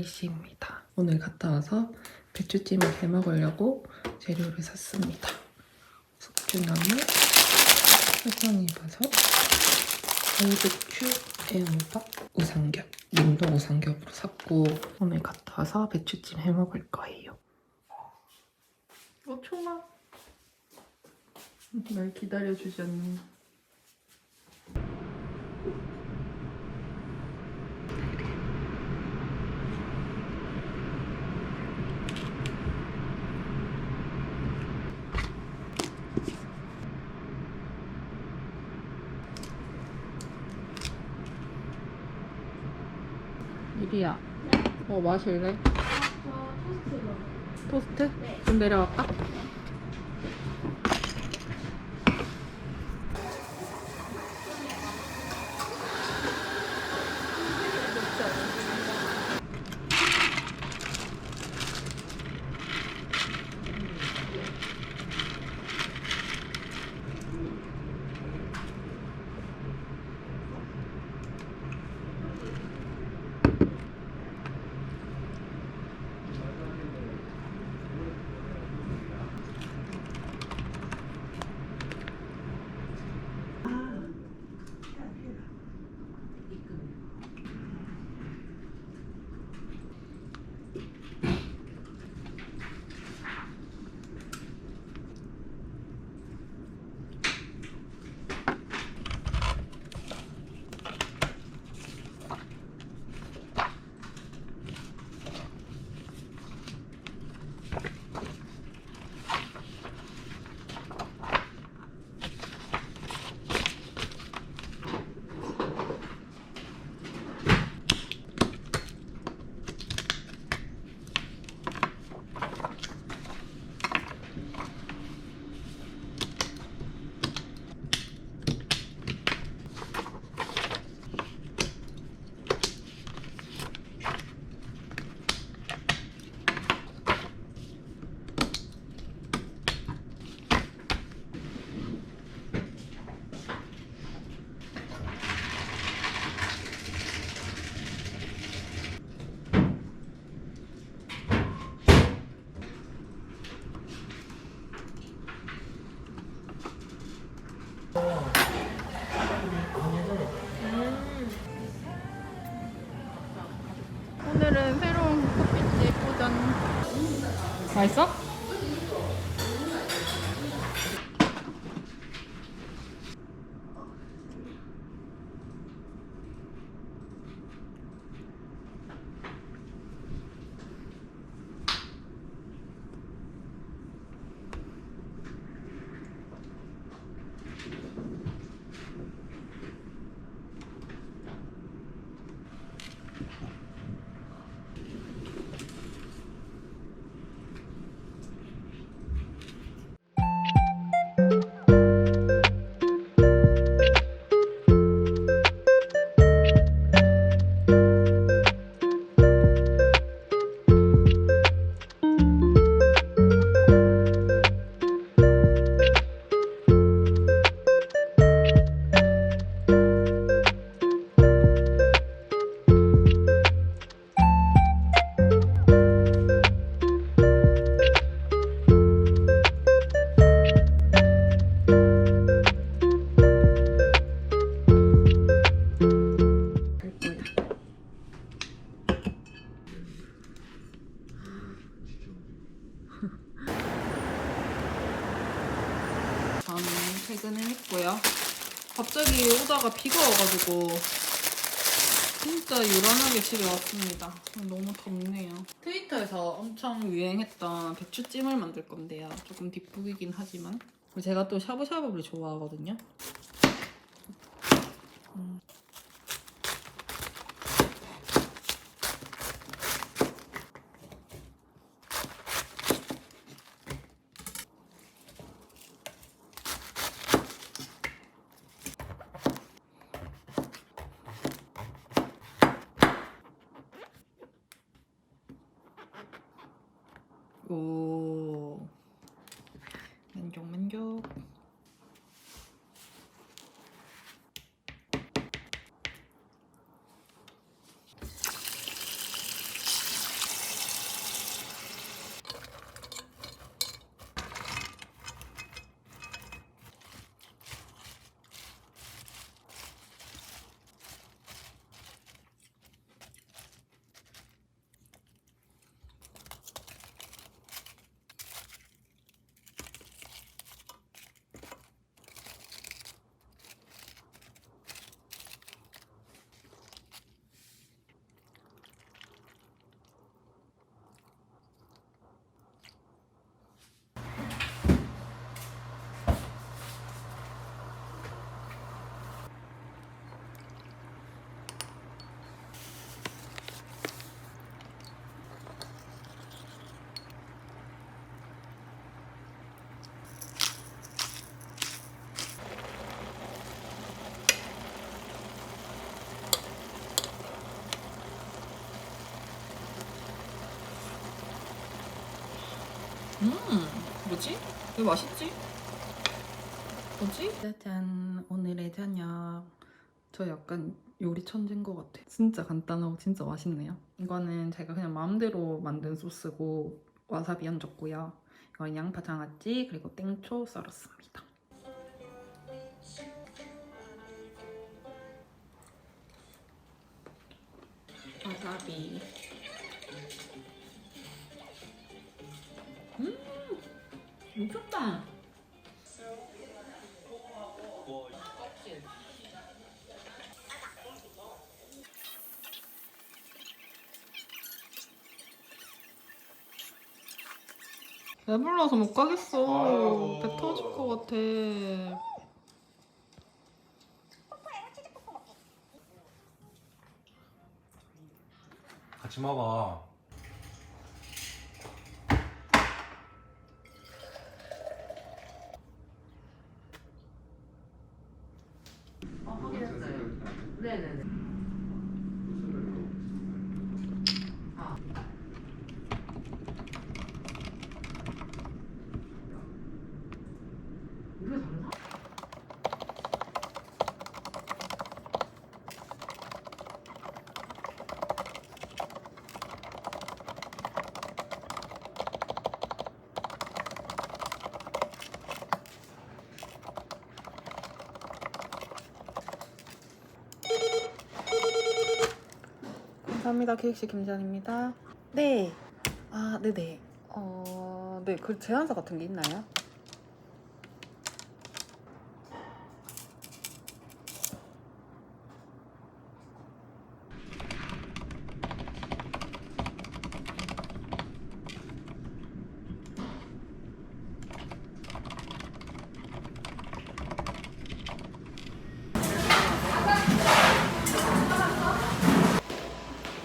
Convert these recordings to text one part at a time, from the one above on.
아이씨입니다. 오늘 갔다 와서 배추찜을 해 먹으려고 재료를 샀습니다. 숙주나물, 해상이버섯, 알배추, 애호박, 우삼겹, 냉동 우삼겹으로 샀고 오늘 갔다 와서 배추찜 해 먹을 거예요. 어, 초마. 날 기다려주지 않는 이리야. 뭐 마실래? 토스트? 좀 내려갈까? 맛있어? 퇴근을 했고요. 갑자기 오다가 비가 와가지고 진짜 요란하게 집에 왔습니다. 너무 덥네요. 트위터에서 엄청 유행했던 배추찜을 만들 건데요. 조금 뒷북이긴 하지만 제가 또 샤브샤브를 좋아하거든요. 오 만족 만족 음, 뭐지? 이거 맛있지? 뭐지? 짜잔, 오늘의 저녁. 저 약간 요리 천재인 것 같아. 진짜 간단하고 진짜 맛있네요. 이거는 제가 그냥 마음대로 만든 소스고 와사비 얹었고요. 이건 양파 장아찌 그리고 땡초 썰었습니다. 와사비. 미쳤다. 배불러서 못 가겠어. 배 터질 것 같아. 같이 먹어. 감사합니다. 케이크씨 김지연입니다. 네. 아, 네네. 어, 네. 그 제안서 같은 게 있나요?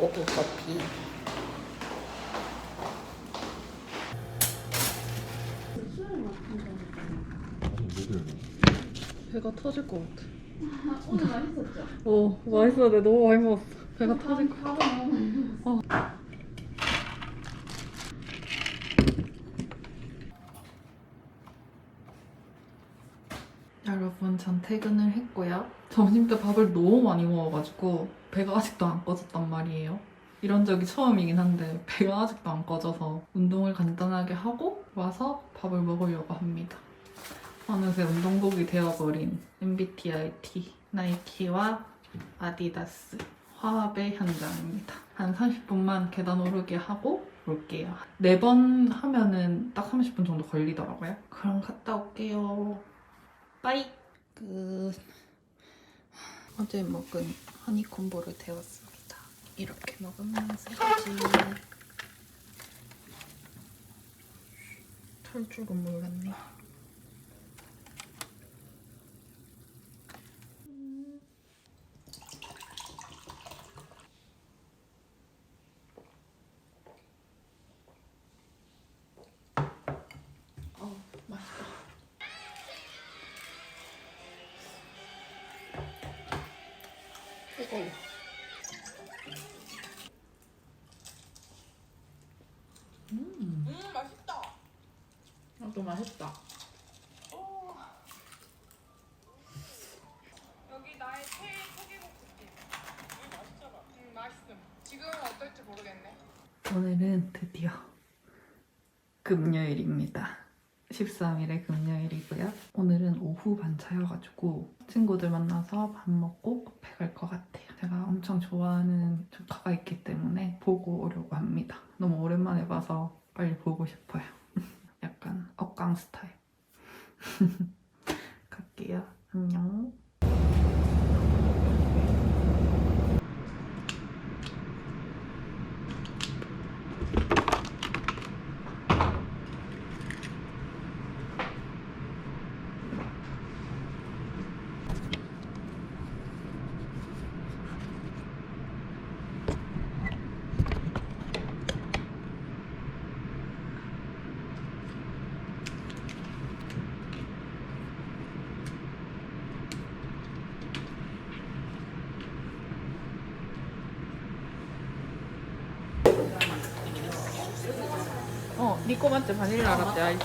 오후 커피. 배가 터질 것 같아. 오늘 맛있었죠? 어. 내 너무 많이 먹었어. 배가 터질 것 같아. 어. 여러분, 전 퇴근을 했고요. 점심 때 밥을 너무 많이 먹어가지고 배가 아직도 안 꺼졌단 말이에요. 이런 적이 처음이긴 한데 배가 아직도 안 꺼져서 운동을 간단하게 하고 와서 밥을 먹으려고 합니다. 어느새 운동복이 되어버린 MBTI T 나이키와 아디다스 화합의 현장입니다. 한 30분만 계단 오르게 하고 올게요. 네 번 하면은 딱 30분 정도 걸리더라고요. 그럼 갔다 올게요. 빠이. 끝. 어제 먹은 허니콤보를 데웠습니다. 이렇게 먹으면 새지. 털 줄은 몰랐네. 뜨거워. 음, 음 맛있다. 나도 맛있다. 여기 나의 최애 소개국수집. 여기 맛있잖아. 음 맛있음. 지금은 어떨지 모르겠네. 오늘은 드디어 금요일입니다. 13일의 금요일이고요. 오늘은 오후 반차여가지고 친구들 만나서 밥 먹고 카페 갈 것 같아요. 제가 엄청 좋아하는 조카가 있기 때문에 보고 오려고 합니다. 너무 오랜만에 봐서 빨리 보고 싶어요. 약간 억강 스타일. 갈게요. 안녕. 맞지? 바닐라 라떼 아이스.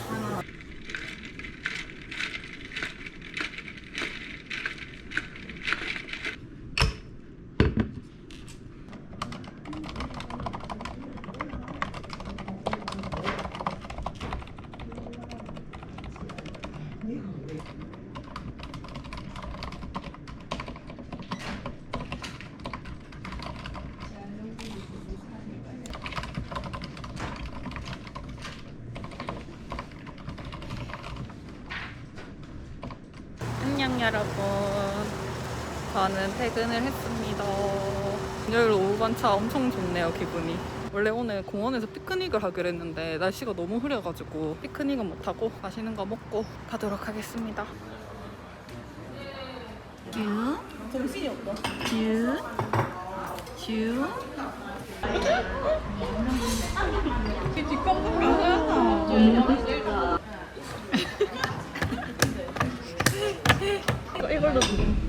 안녕 여러분. 저는 퇴근을 했습니다. 금요일 오후 반차 엄청 좋네요 기분이. 원래 오늘 공원에서 피크닉을 하기로 했는데 날씨가 너무 흐려가지고 피크닉은 못하고 맛있는 거 먹고 가도록 하겠습니다. 쭈. 정신이 없다. 쭈. 쭈. 이 뒷방송 괜찮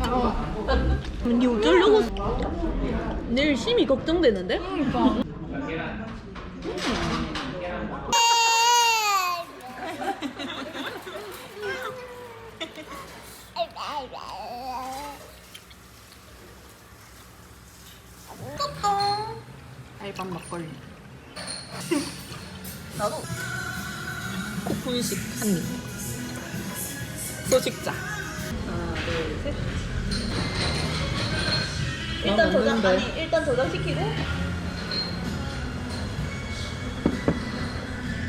아. 이걸로 니 어쩌려고 내일 심히 걱정되는데? 알밤 막걸리. 나도 코푼식 한입 소식자 둘셋 일단 저장 아니 일단 저장시키고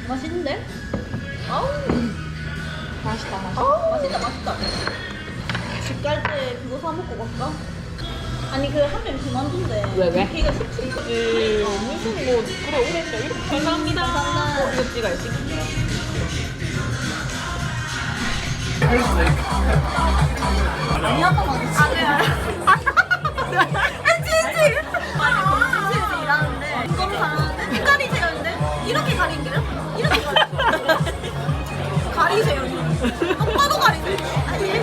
맛있는데? 아우 맛있다, 맛있다. 아우 맛있다 맛있다 집 갈 때 그거 사 먹고 갈까? 아니 그 한명 그만둔대 왜, 왜? 걔가 17일 무슨 뭐 그래 오랬어. 이렇게 감사합니다. 감사합니다. 어, 이거 찍어야지. 가리세요, 오빠도 가리세요. 아, 예?